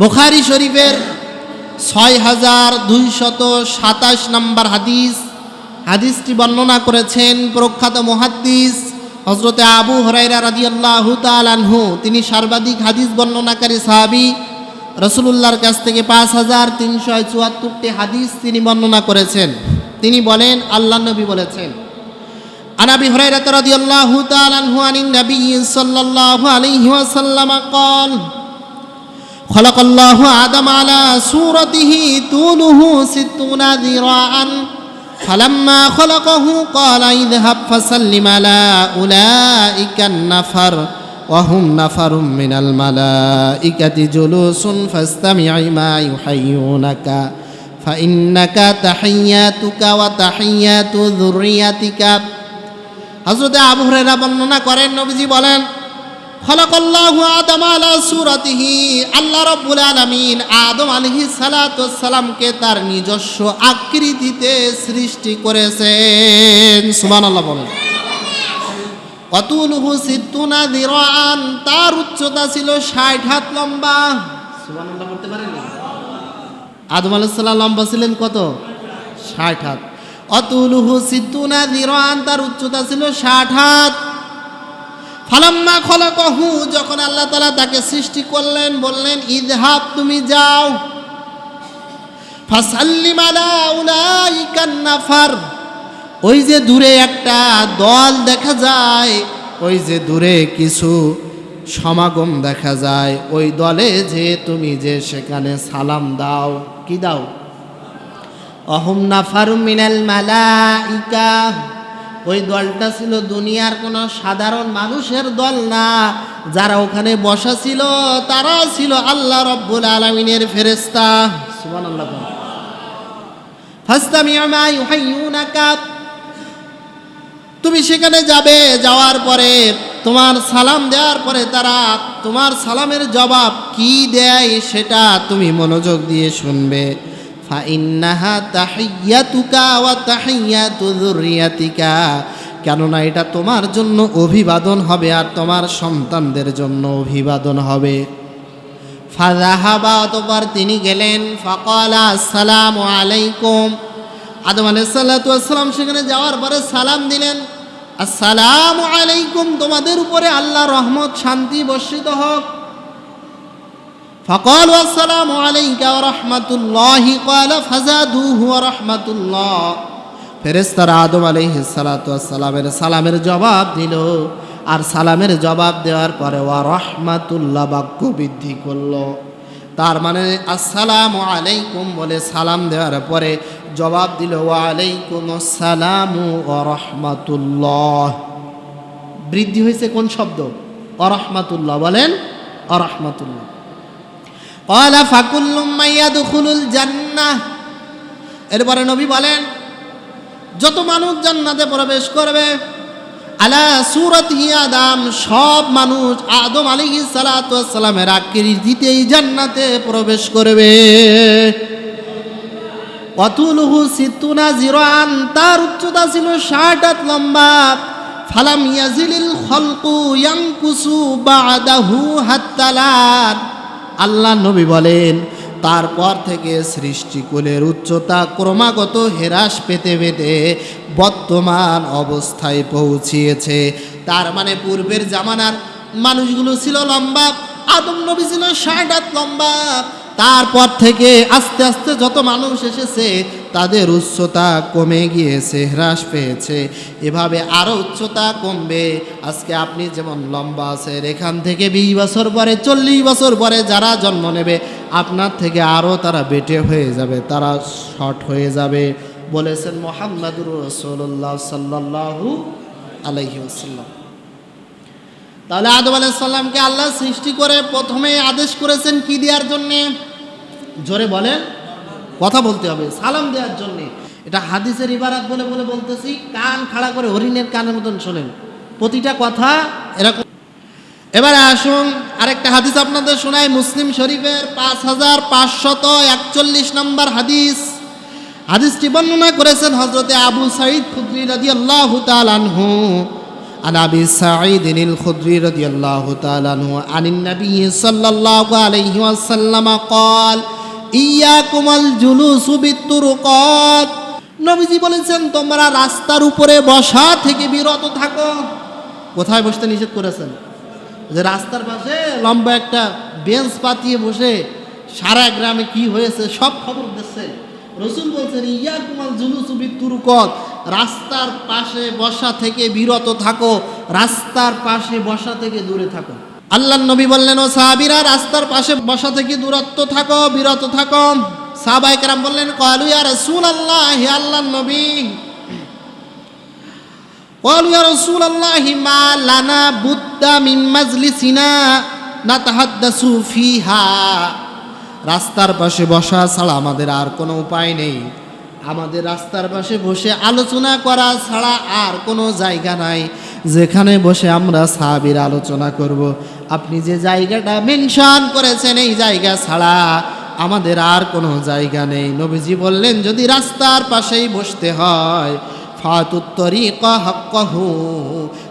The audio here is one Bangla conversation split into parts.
বোখারি শরীফের ছয় হাজার দুইশত সাতাশ নম্বর হাদিস। হাদিসটি বর্ণনা করেছেন প্রখ্যাত মহাদ্দিস হজরতে আবু হরাইরা রাজিয়াল্লাহ আনহু। তিনি সর্বাধিক হাদিস বর্ণনাকারী সাহাবি। রসুলুল্লাহর কাছ থেকে পাঁচ হাজার তিনশো চুয়াত্তরটি হাদিস তিনি বর্ণনা করেছেন। তিনি বলেন, আল্লাহ নবী বলেছেন আনাবি হরাইরা রাজিয়াল্লাহু তালানহু আনিন নবী সাল্লাল্লাহু আলাইহি ওয়াসাল্লাম কল خلق الله آدم على صورته طوله ستون ذراعا فلما خلقه قال اذهب فسلم على أولئك النفر وهم نفر من الملائكة جلوس فاستمع ما يحيونك فإنك تحياتك وتحيات ذريتك হজরতে আবু হুরায়রা বর্ণনা করেন নবীজি বলেন খলাকাল্লাহু আদম আলা সূরাতিহি আল্লাহ রাব্বুল আলামিন আদম আলাইহিস সালাতু সালামকে তার নিজস্ব আকৃতিতে সৃষ্টি করেছেন। সুবহানাল্লাহ বলেন। অতুলহু সিদ্দুনা দিরান তার উচ্চতা ছিল 60 হাত লম্বা। সুবহানাল্লাহ বলতে পারেন আদম আলাইহিস লম্বা ছিলেন কত? 60 হাত। অতুলুহু সিদ্দুনা দিরান তার উচ্চতা ছিল ষাট হাত। ফালাম্মা খলাকহু, যখন আল্লাহ তালা তাকে সৃষ্টি করলেন, বললেন ইদহাব তুমি যাও। নাফার। ওই যে দূরে একটা দল দেখা যায়, ওই যে দূরে কিছু সমাগম দেখা যায়। ওই দলে যে তুমি যে সেখানে সালাম দাও, কি দাও? অহম নাফারু মিনাল মালাইকা। ওই দলটা ছিল দুনিয়ার কোনো সাধারণ মানুষের দল না। যারা ওখানে বসা ছিল, তারা ছিল আল্লাহ রব্বুল আলমিনের ফেরেস্তা তুমি সেখানে যাবে, যাওয়ার পরে তোমার সালাম দেওয়ার পরে তারা তোমার সালামের জবাব কি দেয় সেটা তুমি মনোযোগ দিয়ে শুনবে। ফাইন্নাহা তাহিয়াতুকা ওয়া তাহিয়াতু কেননা এটা তোমার জন্য অভিবাদন হবে আর তোমার সন্তানদের জন্য অভিবাদন হবে। ফাজাহাবা অতপর তিনি গেলেন, ফকালা, আসসালামু আলাইকুম। আদম আলাইসাল্লাম সেখানে যাওয়ার পরে সালাম দিলেন, আসসালামু আলাইকুম, তোমাদের উপরে আল্লাহ রহমত, শান্তি বর্ষিত হোক। فقالوا السلام عليك ورحمة الله قال فزادوه ورحمة الله ফেরেস্তারা আদম আলাইহিসালামের সালামের জবাব দিল আর সালামের জবাব দেওয়ার পরে ওয়া রহমাতুল্লাহ বাক্য বৃদ্ধি করলো তার মানে আসসালামু আলাইকুম বলে সালাম দেওয়ার পরে জবাব দিল ওয়া আলাইকুম আসসালামু ও রহমাতুল্লাহ বৃদ্ধি হয়েছে কোন শব্দ অরহমাতুল্লাহ বলেন অরহমাতুল্লাহ কলা ফাকুল্লুমাইয়া দুখুলুল জান্নাহ এরপরে নবী বলেন, যত মানুষ জান্নাতে প্রবেশ করবে, আলা সুরত ইয়াদাম সব মানুষ আদম আলী সালাতামের আকৃতিতেই জান্নাতে প্রবেশ করবে। অতুলহু সিতুনা জিরান তার উচ্চতা ছিল ষাট হাত লম্বা। ফালাম ইয়াজিলিল খলকু ইয়াংকুসু বাদাহু হাত্তালান। আল্লাহ নবী বলেন, তারপর থেকে সৃষ্টিকুলের উচ্চতা ক্রমাগত হ্রাস পেতে পেতে বর্তমান অবস্থায় পৌঁছিয়েছে। তার মানে পূর্বের জামানার মানুষগুলো ছিল লম্বা, আদম নবী ছিল ষাট হাত লম্বা। তারপর থেকে আস্তে আস্তে যত মানুষ এসেছে, তাদের উচ্চতা কমে গিয়েছে হ্রাস পেয়েছে। এভাবে আরও উচ্চতা কমবে। আজকে আপনি যেমন লম্বা আছেন, এখান থেকে বিশ বছর পরে, চল্লিশ বছর পরে যারা জন্ম নেবে, আপনার থেকে আরও তারা বেটে হয়ে যাবে, তারা শর্ট হয়ে যাবে বলেছেন মোহাম্মদুর রসোল্লাহ সাল্লাহু আলহি আসাল্লাম তাহলে আদম আলাইসাল্লামকে আল্লাহ সৃষ্টি করে প্রথমে আদেশ করেছেন কি দেওয়ার জন্যে? জোরে বলেন কথা বলতে হবে সালাম দেওয়ার জন্যে এটা হাদিসের ইবারাত বলে বলে বলতেছি কান খাড়া করে হরিণের কানের মতন শোনেন প্রতিটা কথা এরকম এবারে আসুন আরেকটা হাদিস আপনাদের শোনাই মুসলিম শরীফের পাঁচ হাজার পাঁচশত একচল্লিশ নম্বর হাদিস হাদিসটি বর্ণনা করেছেন হজরতে আবু সাইদ খুদ্রি রাজি আল্লাহ তালানহু عن ابي سعيد الخدري رضي الله تعالى عنه عن النبي صلى الله عليه وسلم قال ইয়া কুমাল জুলু সুবিত্তুরুকত নবীজি বলেছেন, তোমরা রাস্তার উপরে বসা থেকে বিরত থাকো। কোথায় বসতে নিষেধ করেছেন? যে রাস্তার পাশে লম্বা একটা বেঞ্চ পাতিয়ে বসে সারা গ্রামে কি হয়েছে সব খবর দিচ্ছে। রসুল বলছেন ইয়া কুমাল জুলুসুবি তুরুকত রাস্তার পাশে বসা থেকে বিরত থাকো। রাস্তার পাশে বসা থেকে দূরে থাকো। আল্লাহ নবী বললেন, ও সাহাবিরা, রাস্তার পাশে বসা থেকে দূরত্ব থাকো, বিরত থাকো? সাহাবাইকেরাম বললেন কয়ালু ইয়ার রসুল আল্লাহ হে আল্লাহ নবী। কয়ালু ইয়া রসুল আল্লাহ মা লানা বুদ্দা মিন মাজলিসিনা না তাহাদ্দাসু ফিহা। রাস্তার পাশে বসা ছাড়া আমাদের আর কোনো উপায় নেই। আমাদের রাস্তার পাশে বসে আলোচনা করা ছাড়া আর কোনো জায়গা নাই। যেখানে বসে আমরা সাহাবির আলোচনা করব। আপনি যে জায়গাটা মেনশন করেছেন এই জায়গা ছাড়া আমাদের আর কোনো জায়গা নেই। নবীজি বললেন, যদি রাস্তার পাশেই বসতে হয় ফাতুত্তরি হক্কহু,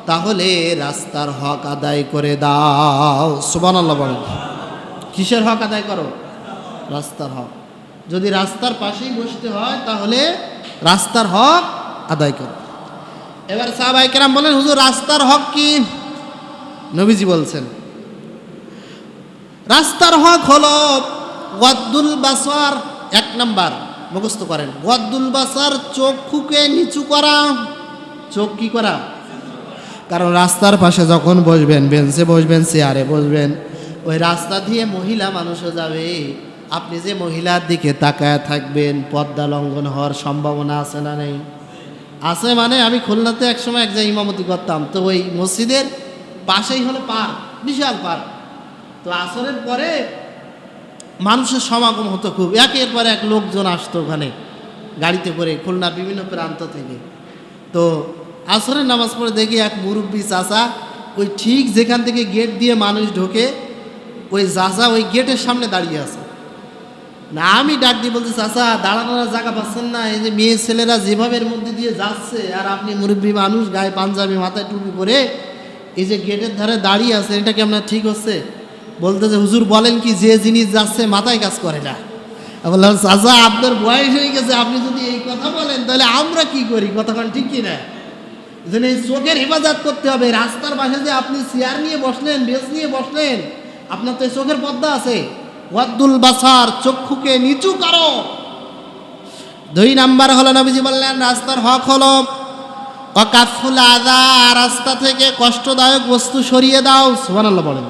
তাহলে রাস্তার হক আদায় করে দাও। সুবান কিসের হক আদায় করো? রাস্তার হক। যদি রাস্তার পাশেই বসতে হয়, তাহলে রাস্তার হক আদায় করো। এবার সাহাবাই কেরাম বলেন, হুজুর, রাস্তার হক কি? নবীজি বলছেন রাস্তার হক হলো ওয়াদ্দুল বাসার, এক নাম্বার, মুখস্থ করেন। ওয়াদ্দুল বাসার চক্ষুকে নিচু করা, চোখ কি করা? কারণ রাস্তার পাশে যখন বসবেন, বেঞ্চে বসবেন, চেয়ারে বসবেন, ওই রাস্তা দিয়ে মহিলা মানুষও যাবে। আপনি যে মহিলার দিকে তাকায় থাকবেন পদ্মা লঙ্ঘন হওয়ার সম্ভাবনা আছে না নেই? আছে মানে আমি খুলনাতে একসময় এক জায়গায় ইমামতি করতাম। তো ওই মসজিদের পাশেই হলো পার্ক, বিশাল পার্ক। তো আসরের পরে মানুষের সমাগম হতো খুব। একের পর এক লোকজন আসতো ওখানে, গাড়িতে করে খুলনার বিভিন্ন প্রান্ত থেকে। তো আসরের নামাজ পড়ে দেখি এক মুরব্বী চাচা, ওই ঠিক যেখান থেকে গেট দিয়ে মানুষ ঢোকে, ওই চাচা ওই গেটের সামনে দাঁড়িয়ে আছে। না, আমি ডাক দিয়ে বলছি, চাচা, দাঁড়ানোর জায়গা পাচ্ছেন না, এই যে মেয়ে ছেলেরা যেভাবে এর মধ্যে দিয়ে যাচ্ছে, আর আপনি মুরব্বী মানুষ, গায়ে পাঞ্জাবি, মাথায় টুপি পরে, এই যে গেটের ধারে দাঁড়িয়ে আছে এটা কি আপনার ঠিক হচ্ছে? বলতেছে, হুজুর বলেন কি, যে জিনিস যাচ্ছে মাথায় কাজ করে না? বললাম, চাচা, আপনার বয়স হয়ে গেছে, আপনি যদি এই কথা বলেন, তাহলে আমরা কি করি? কথাখান ঠিক কি না? যেন এই চোখের হেফাজত করতে হবে। রাস্তার পাশে যে আপনি চেয়ার নিয়ে বসলেন বেশ নিয়ে বসলেন, আপনার তো এই চোখের পর্দা আছে। ওয়াদ্দুল বাসার চক্ষুকে নিচু করো। দুই নাম্বার হলো নবীজি বললেন, রাস্তার হক হলো অকাফুল আদা, রাস্তা থেকে কষ্টদায়ক বস্তু সরিয়ে দাও। সুবহানাল্লাহ বলেন।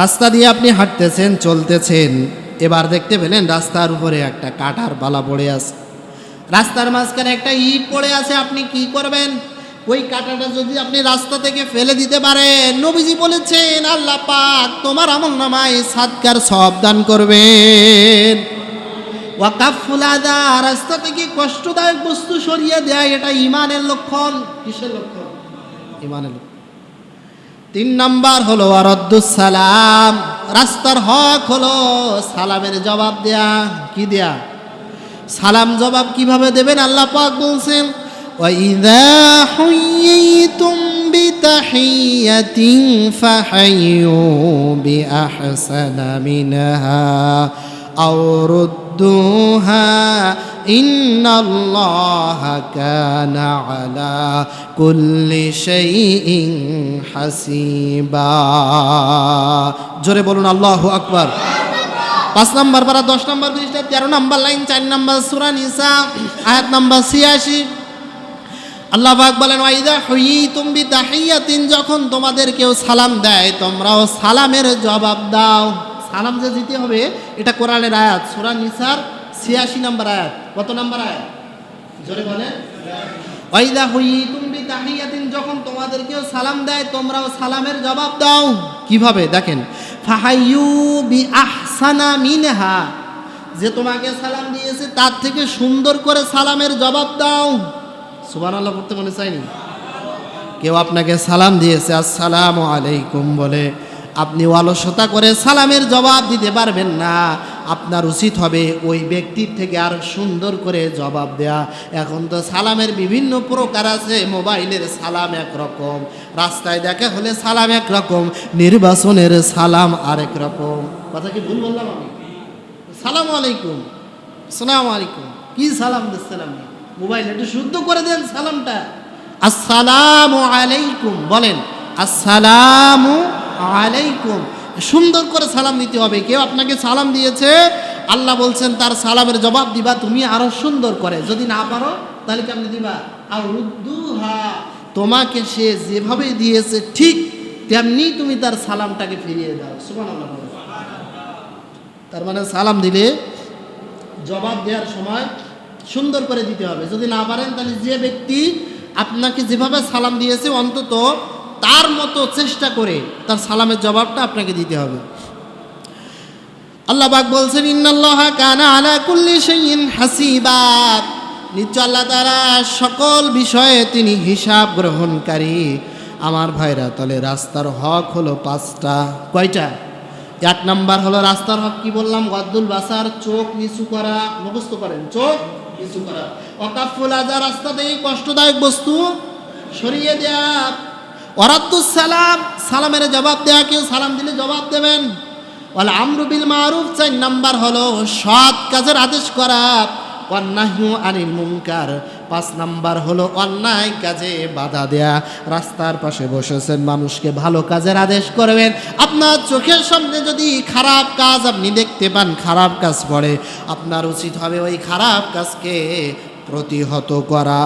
রাস্তা দিয়ে আপনি হাঁটতেছেন, চলতেছেন, এবার দেখতে পেলেন রাস্তার উপরে একটা কাটার বালা পড়ে আছে। রাস্তার মাঝখানে একটা ইট পড়ে আছে, আপনি কি করবেন? ওই কাঁটাটা যদি আপনি রাস্তা থেকে ফেলে দিতে পারেন, নবীজি বলেছেন, আল্লাহ পাক তোমার আমল নামায় সাদকার সব দান করবেন। রাস্তা থেকে কষ্টদায়ক বস্তু সরিয়ে দেয়, এটা ইমানের লক্ষণ। কিসের লক্ষণ? ইমানের লক্ষণ। তিন নাম্বার হলো আরদ্দুস সালাম রাস্তার হক হলো সালামের জবাব দেয়া কি দেয়া সালাম জবাব কিভাবে দেবেন আল্লাহ পাক বলছেন وَإِذَا حُيِّيتُمْ بِتَحِيَّةٍ فَحَيُّوا بِأَحْسَنَ مِنْهَا أَوْ رُدُّوهَا إِنَّ اللَّهَ كَانَ عَلَى كُلِّ شَيْءٍ حَسِيبًا জোরে বলুন আল্লাহু আকবার পাঁচ নম্বর পারা দশ নম্বর পৃষ্ঠা তেরো নম্বর লাইন চার নম্বর সুরা নিসা আয়াত নম্বর ছিয়াশি আল্লাহ পাক বলেন ওয়াইদা হুই তুমি তাহিয়াতিন যখন তোমাদের কেউ সালাম দেয় তোমরাও সালামের জবাব দাও সালাম যে দিতে হবে, এটা কোরআনের আয়াত। সুরা নিসার ছিয়াশি নম্বর আয়াত। কত নম্বর আয়াত? জোরে বলেন। ওয়াইদা হুই তুমি তাহিয়াতিন যখন তোমাদের কেউ সালাম দেয়, তোমরাও সালামের জবাব দাও। কীভাবে? দেখেন। ফাহাইয়ু বি আহসানা মিনহা, যে তোমাকে সালাম দিয়েছে, তার থেকে সুন্দর করে সালামের জবাব দাও। সুবান আল্লাহ পড়তে মনে চাইনি কেউ আপনাকে সালাম দিয়েছে, আসসালামু আলাইকুম বলে। আপনি অলসতা করে সালামের জবাব দিতে পারবেন না। আপনার উচিত হবে ওই ব্যক্তির থেকে আর সুন্দর করে জবাব দেয়া। এখন তো সালামের বিভিন্ন প্রকার আছে, মোবাইলের সালাম একরকম, রাস্তায় দেখা হলে সালাম একরকম, নির্বাচনের সালাম আরেক রকম কথা কি ভুল বললাম আমি? সালাম আলাইকুম। সালাম আলাইকুম। কি সালাম দিচ্ছেন আপনি মোবাইল একটু শুদ্ধ করে দেন সালামটা। আসসালামু আলাইকুম, বলেন, আসসালামু আলাইকুম। সুন্দর করে সালাম দিতে হবে। কেউ আপনাকে সালাম দিয়েছে, আল্লাহ বলছেন তার সালামের জবাব দিবা, তুমি আরও সুন্দর করে। যদি না পারো, তাহলে কেমনি দিবা? আর তোমাকে সে যেভাবে দিয়েছে, ঠিক তেমনি তুমি তার সালামটাকে ফিরিয়ে দাও। তার মানে সালাম দিলে জবাব দেওয়ার সময় সুন্দর করে দিতে হবে। যদি না পারেন, তাহলে যে ব্যক্তি আপনাকে যেভাবে সালাম দিয়েছে, অন্তত তার মতো চেষ্টা করে তার সালামের জবাবটা আপনাকে দিতে হবে। আল্লাহ পাক বলছেন, ইন্নাল্লাহ কানা আলা কুল্লি শাইইন হাসিবা। নিশ্চয় আল্লাহ তারা সকল বিষয়ে তিনি হিসাব গ্রহণকারী। আমার ভাইরা, তাহলে রাস্তার হক হলো পাঁচটা। কয়টা? এক নাম্বার হলো রাস্তার হক কি বললাম? গদ্দুল বাসার চোখ নিচু করা, মুখস্থ করেন, চোখ নিচু করা। অকাফুল আজা রাস্তাতেই কষ্টদায়ক বস্তু। সরিয়ে দেয়া ওরাদ্দুস সালাম, সালামের জবাব দেয়া, কেউ সালাম দিলে জবাব দেবেন। ওয়াল আমরু বিল মারুফ, চার নাম্বার হলো সৎ কাজের আদেশ করা। অন্যাহ্য আনিল মুনকার, পাঁচ নাম্বার হলো অন্যায় কাজে বাধা দেয়া। রাস্তার পাশে বসেছেন মানুষকে ভালো কাজের আদেশ করবেন। আপনার চোখের সামনে যদি খারাপ কাজ আপনি দেখতে পান, খারাপ কাজ করে, আপনার উচিত হবে ওই খারাপ কাজকে প্রতিহত করা।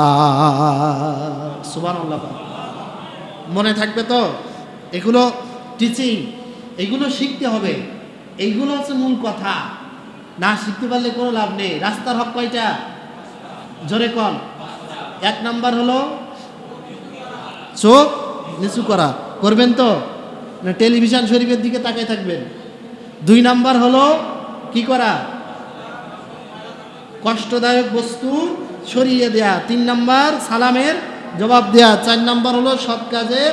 সুবহানাল্লাহ। মনে থাকবে তো? এগুলো টিচিং এগুলো শিখতে হবে। এইগুলো হচ্ছে মূল কথা। না শিখতে পারলে কোনো লাভ নেই। রাস্তার হক কয়টা? জোরে কম এক নাম্বার হলো চোখ নিচু করা। করবেন তো? না টেলিভিশন শরীফের দিকে তাকায় থাকবেন। দুই নাম্বার হলো কি করা? কষ্টদায়ক বস্তু সরিয়ে দেয়া। তিন নাম্বার সালামের জবাব দেয়া, চার নাম্বার হলো সৎ কাজের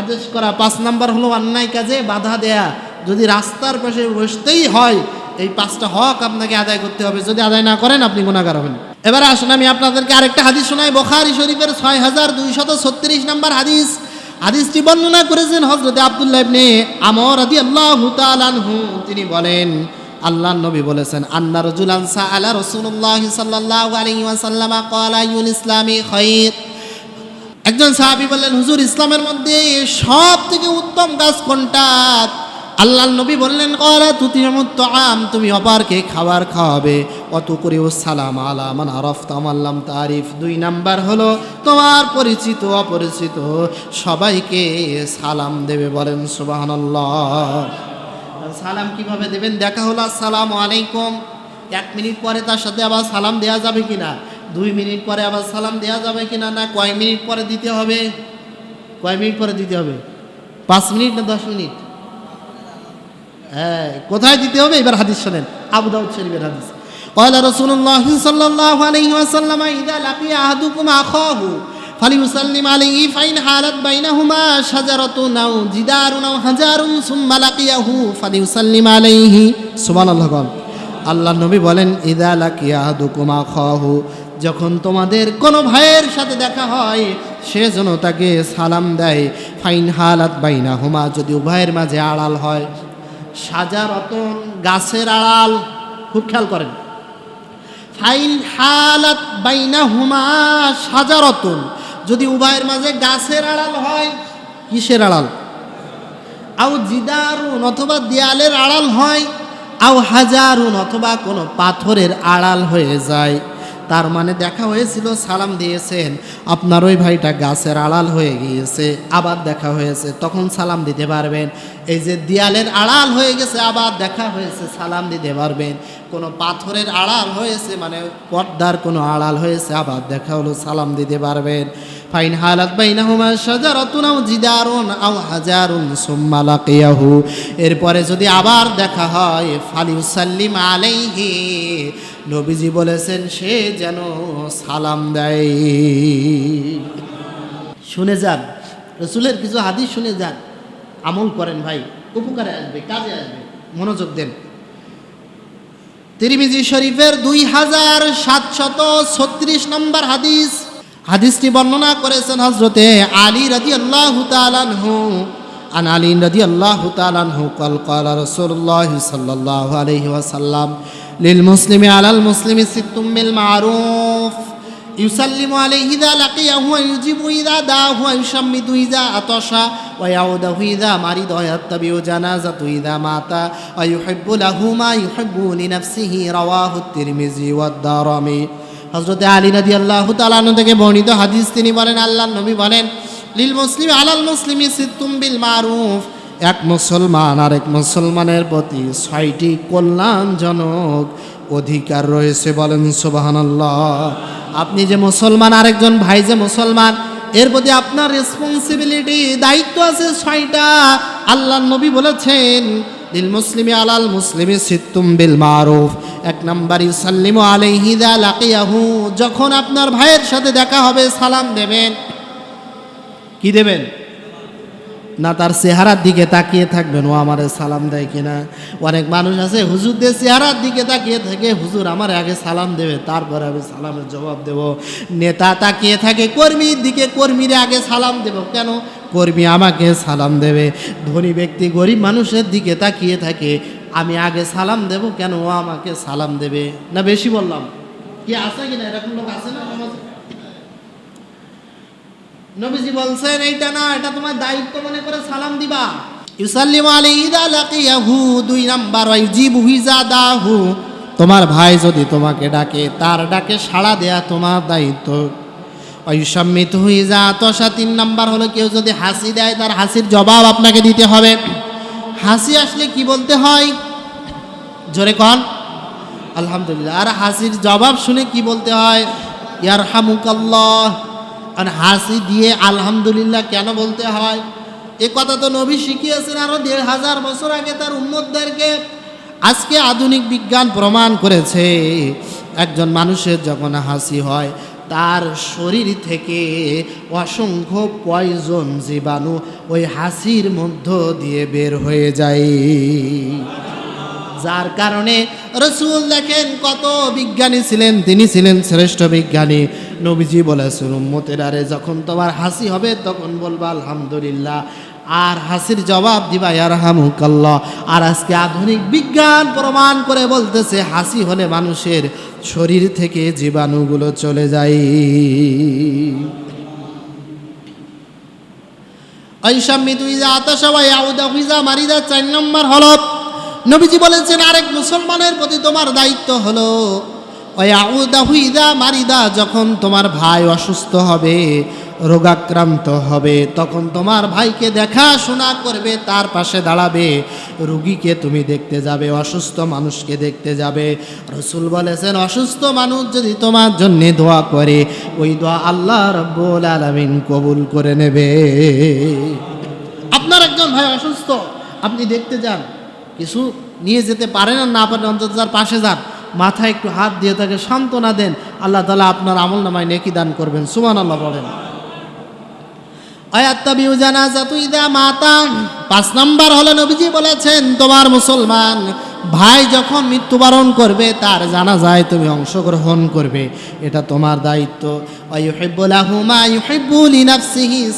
আদেশ করা, পাঁচ নাম্বার হলো অন্যায় কাজে বাধা দেয়া। যদি রাস্তার পাশে বসতেই হয়, এই পাঁচটা হক আপনাকে আদায় করতে হবে। যদি আদায় না করেন, আপনি গুণাগার হবেন। এবারে আসুন, আমি আপনাদেরকে আরেকটা হাদিস শোনাই। বখারি শরীফের ছয় হাজার দুইশত ছত্রিশ নাম্বার হাদিস। হাদিসটি বর্ণনা করেছেন হজরত আবদুল্লাহ ইবনে আমর রাদি আল্লাহ তালানহু তিনি বলেন আল্লাহ নবী বলেছেন, আন্না রজুলান সাআলা রাসূলুল্লাহ সাল্লাল্লাহু আলাইহি ওয়াসাল্লাম ক্বালা ইউল ইসলামি খায়র। একজন সাহাবী বললেন, হুজুর, ইসলামের মধ্যে সব থেকে উত্তম কাজ কোনটা? আল্লাহ নবী বললেন করা তুতি আম তুমি অপারকে খাবার খাওয়াবে। অত করে ও সালাম আলা মান আরফ তামাল্লাম তারিফ দুই নাম্বার হলো, তোমার পরিচিত, অপরিচিত সবাইকে সালাম দেবে বলেন, সুবহানাল্লাহ। সালাম কীভাবে দেবেন? দেখা হলো, আসসালামু আলাইকুম। এক মিনিট পরে তার সাথে আবার সালাম দেওয়া যাবে কিনা? দুই মিনিট পরে আবার সালাম দেওয়া যাবে কিনা না কয় মিনিট পরে দিতে হবে কয় মিনিট পরে দিতে হবে পাঁচ মিনিট না দশ মিনিট হ্যাঁ কোথায় দিতে হবে এবার হাদিস শোনেন আবু দাউদ শরীফের হাদিস قال رسول الله صلى الله عليه وسلم إذا لقي أحدكم أخاه فليسلم عليه فإن حالت بينهما شجرة أو جدار أو حجار ثم لقيه فليسلم عليه سبحان الله قال আল্লাহ নবী বলেন ইদা লাকিয়া আহাদুকুমা খাহু যখন তোমাদের কোনো ভাইয়ের সাথে দেখা হয়, সে যেন তাকে সালাম দেয়। ফাইন হালাত বাইনা হুমা যদি উভয়ের মাঝে আড়াল হয়। সাজা রতন গাছের আড়াল, খুব খেয়াল করেন। ফাইন হালাত বাইনা হুমা সাজা রতন, যদি উভয়ের মাঝে গাছের আড়াল হয়, কিসের আড়াল? আও জিদারুন অথবা দেয়ালের আড়াল হয়, আও হাজারুন অথবা কোনো পাথরের আড়াল হয়ে যায়। তার মানে দেখা হয়েছিল, সালাম দিয়েছেন, আপনার ওই ভাইটা গাছের আড়াল হয়ে গিয়েছে, আবার দেখা হয়েছে, তখন সালাম দিতে পারবেন। এই যে দেয়ালের আড়াল হয়ে গেছে, আবার দেখা হয়েছে, সালাম দিতে পারবেন। কোনো পাথরের আড়াল হয়েছে মানে পর্দার কোনো আড়াল হয়েছে, আবার দেখা হলো, সালাম দিতে পারবেন। ফাইন হালাত বাইনাহুমা শাজারাতুন আও জিদারুন আও হাজারুন সুম্মা লাকিয়াহু। এরপরে যদি আবার দেখা হয়, ফালিউসাল্লিম আলাইহি, নবীজি বলেছেন, সে যেন সালাম দেয়। শুনে যান, রসুলের কিছু হাদিস শুনে যান। আমল করেন ভাই, উপকারে আসবে, কাজে আসবে, মনোযোগ দেন। তিরমিজি শরীফের দুই হাজার সাতশত ছত্রিশ নম্বর হাদিস হাদিসটি বর্ণনা করেছেন হজরতে আলী রাজি আল্লাহ তালানহু আন আলী রাজি আল্লাহ তালানহু কল কল রসুল্লাহ সাল্লাহ আলহি ওয়াসাল্লাম, লিল মুসলিমি আলাল মুসলিমি সিত্তুম বিল মারুফ, ইউসাল্লিমু আলাইহি দা লাকিয়াহু ওয়া ইউজিবু ইদা দাহু ওয়া ইউশাম্মিদু ইদা আতাশা, ওয়া ইয়াউদাহু ইদা মারিদা, ওয়া ইয়াত্তাবিউ জানাজাতু ইদা মাতা, ওয়া ইউহিব্বু লাহু মা ইউহিব্বু লিনাফসিহি রাওয়াহু তিরমিজি ওয়াদ দারামি হজরতে আলী নদী আল্লাহ তালানু থেকে বর্ণিত হাদিস, তিনি বলেন আল্লাহ নবী বলেন, লিল মুসলিম আলাল মুসলিমি সিদ্দুম বিল মারুফ। এক মুসলমান আর এক মুসলমানের প্রতি ছয়টি কল্যাণজনক অধিকার রয়েছে বলেন, সুবাহানাল্লাহ। আপনি যে মুসলমান, আরেকজন ভাই যে মুসলমান, এর প্রতি আপনার রেসপন্সিবিলিটি দায়িত্ব আছে ছয়টা। আল্লাহ নবী বলেছেন লিল মুসলিমি আলাল মুসলিমি সিত্তুম বিল মারুফ। এক নাম্বার ইসাল্লিমু আলাইহি দা লাকিয়াহু, যখন আপনার ভাইয়ের সাথে দেখা হবে, সালাম দেবেন। কি দেবেন? না, তার চেহারার দিকে তাকিয়ে থাকবেন, ও আমারে সালাম দেয় কিনা। অনেক মানুষ আছে, হুজুরদের চেহারার দিকে তাকিয়ে থাকে, হুজুর আমার আগে সালাম দেবে, তারপরে আমি সালামের জবাব দেব। নেতা তাকিয়ে থাকে, কর্মীর দিকে, কর্মীর আগে সালাম দেব। কেন? কর্মী আমাকে সালাম দেবে। ধনী ব্যক্তি গরিব মানুষের দিকে তাকিয়ে থাকে, আমি আগে সালাম দেব কেন ও আমাকে সালাম দেবে? না বেশি বললাম। কি আছে কিনা? এরকম লোক আছে না নবীজি বলছেন, এইটা না, এটা তোমার দায়িত্ব মনে করে সালাম দিবা। ইউসাল্লিম আলাইহি দা লাকিয়াহু দুই নাম্বার, ওয়াইজিবু হিজাদাহু। তোমার ভাই যদি তোমাকে ডাকে, তার ডাকে সাড়া দেয়া তোমার দায়িত্ব। ঐসাম্মিত যা। তসা তিন নাম্বার হলো, কেউ যদি হাসি দেয়, তার হাসির জবাব আপনাকে দিতে হবে। হাসি আসলে কি বলতে হয়? জোরে কন। আলহামদুলিল্লাহ। আর হাসির জবাব শুনে কি বলতে হয়? ইয়ার হামুকাল্লাহ আর হাসি দিয়ে আলহামদুলিল্লাহ কেন বলতে হয়? এ কথা তো নবী শিখিয়েছেন আরও দেড় হাজার বছর আগে তার উম্মতদেরকে। আজকে আধুনিক বিজ্ঞান প্রমাণ করেছে, একজন মানুষের যখন হাসি হয় তার শরীর থেকে অসংখ্য পয়জন জীবাণু ওই হাসির মধ্য দিয়ে বের হয়ে যায়। যার কারণে রসুল দেখেন কত বিজ্ঞানী ছিলেন, তিনি ছিলেন শ্রেষ্ঠ বিজ্ঞানী। নবীজি বলেছেন উম্মতের আরে যখন তোমার হাসি হবে, তখন বলবা, আলহামদুলিল্লাহ। আর হাসির জবাব দিবা, ইয়ারহামুকাল্লাহ। আর আজকে আধুনিক বিজ্ঞান প্রমাণ করে বলতেছে, হাসি হলে মানুষের শরীর থেকে জীবাণুগুলো চলে যায়। ইজা আতাশা ওয়া ইয়াউদাহু ইজা মারিদা, চার নম্বর হলো নবীজি বলেছেন, আরেক মুসলমানের প্রতি তোমার দায়িত্ব হলো ওয়াউদাহু ইদা মারিদা, যখন তোমার ভাই অসুস্থ হবে রোগাক্রান্ত হবে। তখন তোমার ভাইকে দেখাশোনা করবে, তার পাশে দাঁড়াবে। রুগীকে তুমি দেখতে যাবে, অসুস্থ মানুষকে দেখতে যাবে। রসুল বলেছেন, অসুস্থ মানুষ যদি তোমার জন্যে দোয়া করে, ওই দোয়া আল্লাহ রব্বুল আলামিন কবুল করে নেবে। আপনার একজন ভাই অসুস্থ, আপনি দেখতে যান। কিছু নিয়ে যেতে পারেন আর না পারেন, অন্তত তার পাশে যান। মাথায় একটু হাত দিয়ে তাকে সান্ত্বনা দেন। আল্লাহ তালা আপনার আমল নামায় নেকি দান করবেন। সুমান আল্লাহ বলেন। আয়াত্তাবিউ জানাজাতু ইদা মাতা পাঁচ নাম্বার হলো নবীজি বলেছেন, তোমার মুসলমান ভাই যখন মৃত্যুবরণ করবে, তার জানা যায় তুমি অংশগ্রহণ করবে। এটা তোমার দায়িত্ব।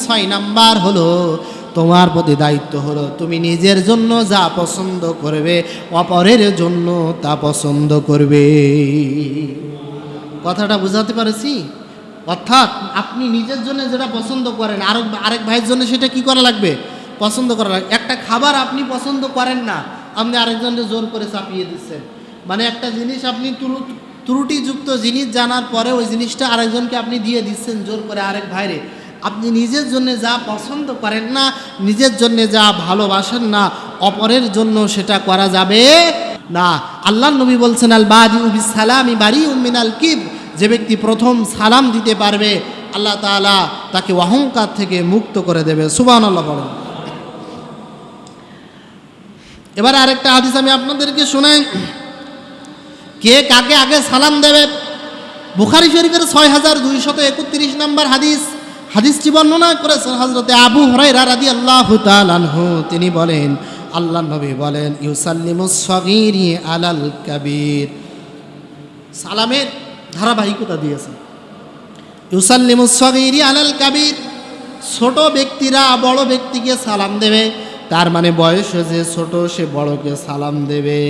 ছয় নাম্বার হলো, তোমার প্রতি দায়িত্ব হলো, তুমি নিজের জন্য যা পছন্দ করবে, অপরের জন্য তা পছন্দ করবে। কথাটা বুঝাতে পারেছি? অর্থাৎ আপনি নিজের জন্য যেটা পছন্দ করেন, আরেক আরেক ভাইয়ের জন্য সেটা কি করা লাগবে? পছন্দ করা লাগবে। একটা খাবার আপনি পছন্দ করেন না, আপনি আরেকজনকে জোর করে চাপিয়ে দিচ্ছেন। মানে একটা জিনিস আপনি ত্রু- ত্রুটিযুক্ত জিনিস জানার পরে ওই জিনিসটা আরেকজনকে আপনি দিয়ে দিচ্ছেন জোর করে আরেক ভাইরে। আপনি নিজের জন্য যা পছন্দ করেন না, নিজের জন্য যা ভালোবাসেন না, অপরের জন্য সেটা করা যাবে না। আল্লাহ নবী বলছেন, আল বাদি সালামি বাড়ি উমিনাল কিব যে ব্যক্তি প্রথম সালাম দিতে পারবে, আল্লাহ তাআলা তাকে অহংকার থেকে মুক্ত করে দেবে। সুবান আল্লাহ বলেন। এবার আরেকটা হাদিস আমি আপনাদেরকে শোনাই। কে কাকে আগে সালাম দেবে? বুখারি শরীফের ছয় হাজার দুইশত একত্রিশ নম্বর হাদিস। হাদিসটি বর্ণনা করেছেন হজরতে আবু হরাইরা রাদি আল্লাহ তালানহু তিনি বলেন আল্লাহ নবী বলেন, ইউসাল্লিমুস সগীরি আলাল কাবির। সালামের ধারাবাহিকতা দিয়েছেন। ইউসাল্লিমুসগিরি আলাল কাবির, ছোট ব্যক্তিরা বড় ব্যক্তিকে সালাম দেবে, তার মানে বয়স যে ছোট, সে বড়কে সালাম দেবে।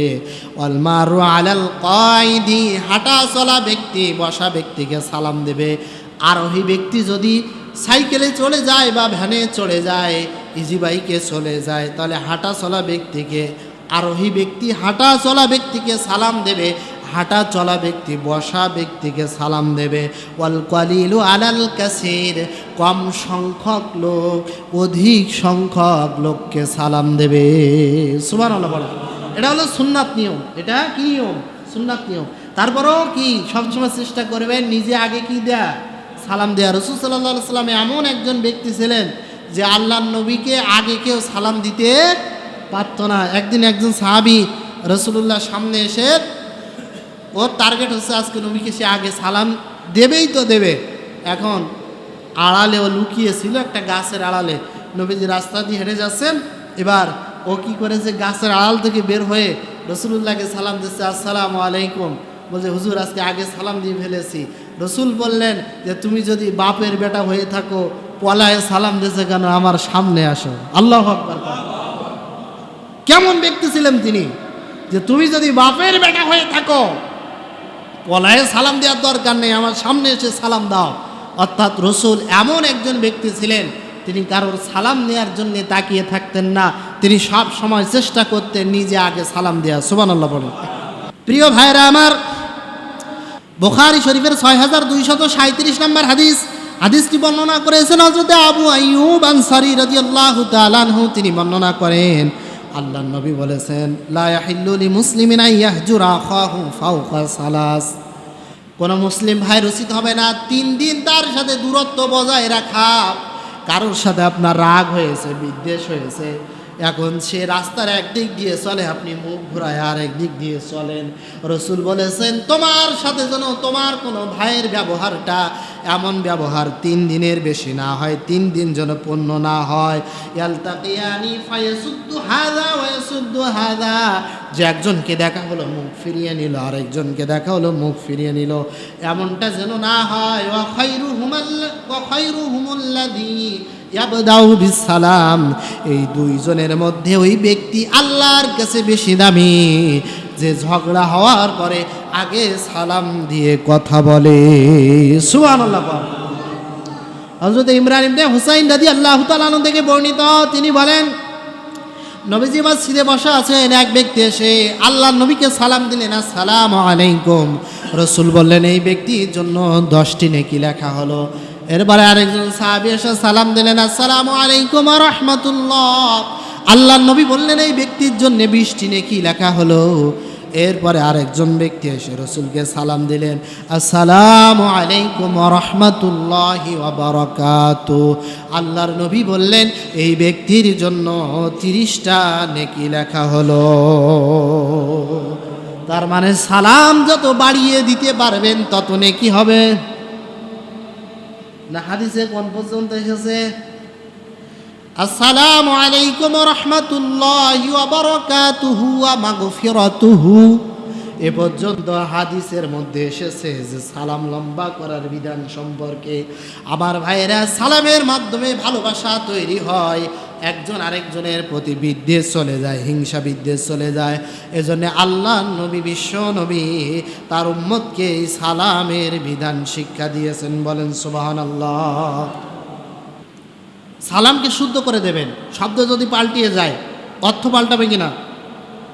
অলমারু আলাল কয়দি হাঁটা চলা ব্যক্তি, বসা ব্যক্তিকে সালাম দেবে। আরোহী ব্যক্তি যদি সাইকেলে চলে যায় বা ভ্যানে চলে যায়, ইজি বাইকে চলে যায়, তাহলে হাঁটা চলা ব্যক্তিকে, আরোহী ব্যক্তি হাঁটা চলা ব্যক্তিকে সালাম দেবে। হাঁটা চলা ব্যক্তি, বসা ব্যক্তিকে সালাম দেবে। ওয়াল কালিলু আলাল কাসির, কম সংখ্যক লোক, অধিক সংখ্যক লোককে সালাম দেবে। সুবান বলো। এটা হলো সুন্নাত নিয়ম। এটা কি নিয়ম? সুন্নাত নিয়ম। তারপরেও কি সবসময় চেষ্টা করবেন নিজে আগে কি দেয়া? সালাম দেয়া। রসুল সাল্লাহ সাল্লাম এমন একজন ব্যক্তি ছিলেন যে আল্লাহ নবীকে আগে কেউ সালাম দিতে পারত না। একদিন একজন সাহাবি রসুল্লাহ সামনে এসে ওর টার্গেট হচ্ছে আজকে নবীকে সে আগে সালাম দেবেই তো দেবে। এখন আড়ালে ও লুকিয়েছিল একটা গাছের আড়ালে। নবীজি রাস্তা দিয়ে হেঁটে যাচ্ছেন। এবার ও কি করেছে? গাছের আড়াল থেকে বের হয়ে রসুল্লাহকে সালাম দিচ্ছে, আসসালামু আলাইকুম। বলছে, হুজুর, আজকে আগে সালাম দিয়ে ফেলেছি। রসুল বললেন যে, তুমি যদি বাপের বেটা হয়ে থাকো, পলায় সালাম দিয়েছে কেন? আমার সামনে আসো। আল্লাহ আকবার। কেমন ব্যক্তি ছিলেন তিনি? যে, তুমি যদি বাপের বেটা হয়ে থাকো পলায়ে সালাম দেওয়ার দরকার নেই, আমার সামনে এসে সালাম দাও। অর্থাৎ রসুল এমন একজন ব্যক্তি ছিলেন, তিনি কারোর সালাম নেওয়ার জন্য তাকিয়ে থাকতেন না, তিনি সব সময় চেষ্টা করতেন নিজে আগে সালাম দেওয়া। সুবান আল্লাহ প্রিয় ভাইরা আমার, বোখারি শরীফের ছয় হাজার দুইশত সাঁত্রিশ নম্বর হাদিস, হাদিসটি বর্ণনা করেছেন হজরতে আবু আইয়ুব আনসারি রাদিয়াল্লাহু তাআলাহু তিনি বর্ণনা করেন আল্লাহ নবী বলেছেন লাহিল্লি মুসলিমিন ইয়াহজুরা সালাস। কোন মুসলিম ভাই রচিত হবে না, তিন দিন তার সাথে দূরত্ব বজায় রাখা। কারোর সাথে আপনার রাগ হয়েছে, বিদ্বেষ হয়েছে এখন সে রাস্তার একদিক দিয়ে চলে, আপনি মুখ ঘুরায় আর একদিক দিয়ে চলেন। রসুল বলেছেন, তোমার সাথে যেন তোমার কোনো ভাইয়ের ব্যবহারটা এমন ব্যবহার তিন দিনের বেশি না হয়, তিন দিন যেন পণ্য না হয়। যে একজনকে দেখা হলো, মুখ ফিরিয়ে নিল আরেকজনকে দেখা হলো, মুখ ফিরিয়ে নিল। এমনটা যেন না হয় ইয়াবদাউ বিসালাম এই দুইজনের মধ্যে ওই ব্যক্তি আল্লাহর কাছে বেশি দামি। যে ঝগড়া হওয়ার পরে আগে সালাম দিয়ে কথা বলে। সুবহানাল্লাহ, বল। হযরত ইমরান ইবনে হুসাইন রাদি আল্লাহ তাআলা থেকে বর্ণিত, তিনি বলেন, নবীজি মসজিদে বসা আছেন এক ব্যক্তি এসে, আল্লাহ নবীকে সালাম দিলেন, আসসালাম আলাইকুম। রসুল বললেন, এই ব্যক্তির জন্য দশটি নেকি লেখা হলো। এরপরে আরেকজন সাহাবি এসে সালাম দিলেন, আসসালামু আলাইকুম রহমতুল্লাহ। আল্লাহ নবী বললেন, এই ব্যক্তির জন্য বৃষ্টি নেকি? লেখা হলো। এরপরে আরেকজন ব্যক্তি এসে রসুলকে সালাম দিলেন, আসসালামু আলাইকুম রহমতুল্লাহি ওবরাকাত আল্লাহর নবী বললেন, এই ব্যক্তির জন্য তিরিশটা নেকি লেখা হলো। তার মানে সালাম যত বাড়িয়ে দিতে পারবেন, তত নেকি হবে। না হাদিসে কোন পর্যন্ত এসেছে? আসসালামু আলাইকুম রহমতুল্লাহ বারাকাতুহু ওয়া মাগফিরাতুহু। এ পর্যন্ত হাদিসের মধ্যে এসেছে যে সালাম লম্বা করার বিধান সম্পর্কে। আমার ভাইয়েরা, সালামের মাধ্যমে ভালোবাসা তৈরি হয়। একজন আরেকজনের প্রতি বিদ্বেষ চলে যায়, হিংসা বিদ্বেষ চলে যায়। এজন্য আল্লাহ, নবী, বিশ্ব নবী তার উম্মতকে এই সালামের বিধান শিক্ষা দিয়েছেন। বলেন সুবাহান আল্লাহ সালামকে শুদ্ধ করে দেবেন। শব্দ যদি পাল্টিয়ে যায়, অর্থ পাল্টাবে কিনা?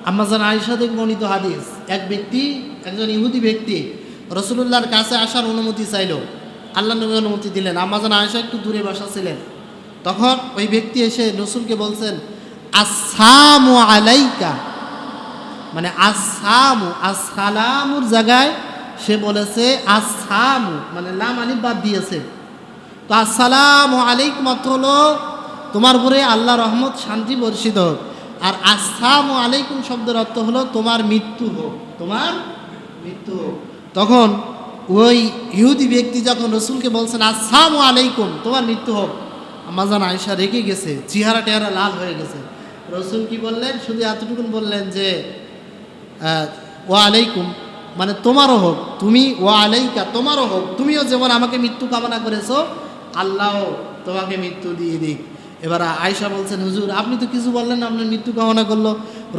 আমাজান আয়সা থেকে গণিত হাদিস, এক ব্যক্তি, একজন ইহুদি ব্যক্তি রসুলুল্লাহর কাছে আসার অনুমতি চাইল। আল্লাহ নবী অনুমতি দিলেন। আমাজান আয়সা একটু দূরে বসা ছিলেন তখন ওই ব্যক্তি এসে রসুলকে বলছেন আসামু আলাইকা। মানে আসামু আসসালামুর জায়গায় সে বলেছে আসামু মানে লাম আলিফ বাদ দিয়েছে। তো, আসসালামু আলাইকুম অর্থ হলো তোমার উপরে আল্লাহ রহমত শান্তি বর্ষিত হোক। আর আসসালামু আলাইকুম শব্দের অর্থ হলো তোমার মৃত্যু হোক, তোমার মৃত্যু হোক। তখন ওই ইহুদি ব্যক্তি যখন রসুলকে বলছেন, আসসালামু আলাইকুম, তোমার মৃত্যু হোক। আমাজান আয়সা রেগে গেছে, চেহারা টেহারা লাল হয়ে গেছে। রসুল কি বললেন? শুধু এতটুকুন বললেন যে ওয়া আলাইকুম মানে তোমারও হোক, তুমি ও আলাইকা, তোমারও হোক, তুমিও যেমন আমাকে মৃত্যু কামনা করেছ, আল্লাহও তোমাকে মৃত্যু দিয়ে দিক। এবার আয়সা বলছেন, হুজুর, আপনি তো কিছু বললেন আপনার মৃত্যু কামনা করল।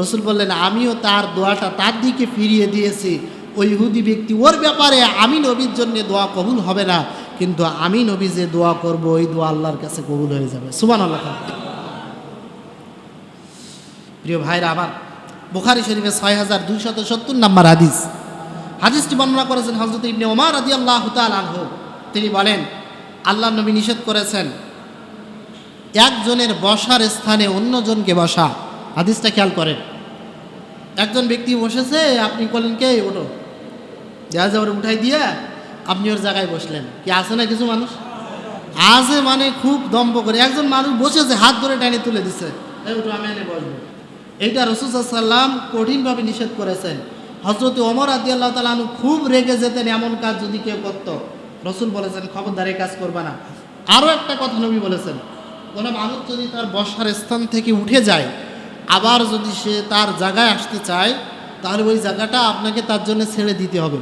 রসুল বললেন, আমিও তার দোয়াটা তার দিকে ফিরিয়ে দিয়েছি। ওই ইহুদি ব্যক্তি, ওর ব্যাপারে আমি নবীর জন্য দোয়া কবুল হবে না। কিন্তু আমি নবী যে দোয়া করব, ওই দোয়া আল্লাহর কাছে কবুল হয়ে যাবে। সুবান আল্লাহ প্রিয় ভাইরা, আমার বুখারি শরীফে ছয় হাজার দুইশত সত্তর নাম্বার হাদিস। হাদিসটি বর্ণনা করেছেন হজরত ইবনে ওমার আদি আল্লাহ তিনি বলেন, আল্লাহ নবী নিষেধ করেছেন একজনের বসার স্থানে অন্যজনকে বসা। হাদিসটা খেয়াল করেন। একজন ব্যক্তি বসেছে, আপনি বললেন, কে ওটো যা যা ওর উঠাই দিয়ে আপনি ওর জায়গায় বসলেন। কি আছে না কিছু মানুষ? আছে মানে খুব দম্ভ করে। একজন মানুষ বসেছে, হাত ধরে টানে তুলে দিছে। এই ওটো আমি এনে বসবো। এইটা কঠিনভাবে নিষেধ করেছেন। হজরত ওমর আদি আল্লাহ তালু খুব রেগে যেতেন এমন কাজ যদি কেউ করত। রসুল বলেছেন, খবরদার কাজ করবে না। আরও একটা কথা নবী বলেছেন কোনো মানুষ যদি তার বসার স্থান থেকে উঠে যায়, আবার যদি সে তার জায়গায় আসতে চায়, তাহলে ওই জায়গাটা আপনাকে তার জন্য ছেড়ে দিতে হবে।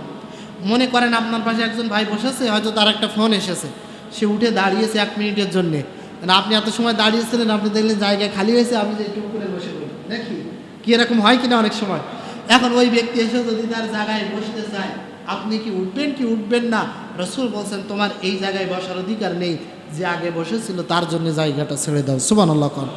মনে করেন আপনার পাশে একজন ভাই বসেছে, হয়তো তার একটা ফোন এসেছে। সে উঠে দাঁড়িয়েছে এক মিনিটের জন্যে। মানে আপনি এত সময় দাঁড়িয়েছিলেন, আপনি দেখলেন জায়গা খালি হয়েছে, আপনি যে একটু করে বসে পড়লেন, দেখি, কি এরকম হয় কিনা অনেক সময়? এখন ওই ব্যক্তি এসে যদি তার জায়গায় বসতে চায়, আপনি কি উঠবেন কি উঠবেন না? রসুল বলছেন, তোমার এই জায়গায় বসার অধিকার নেই যে আগে বসেছিল, তার জন্য জায়গাটা ছেড়ে দাও। সুবান আল্লাহ কর।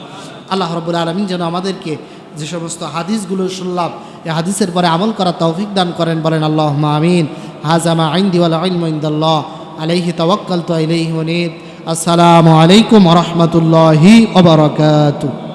আল্লাহ রবুল আলমিন যেন আমাদেরকে যে সমস্ত হাদিসগুলো শুনলাম এ হাদিসের পরে আমল করা তৌফিক দান করেন, বলেন আল্লাহ আমিন। হাজামা আইন দিওয়াল আইন মঈন্দাল্লাহ আলাইহি তাওয়াক্কাল আলাইহি মনিব আসসালামু আলাইকুম রহমতুল্লাহি ওবরাকাতুহ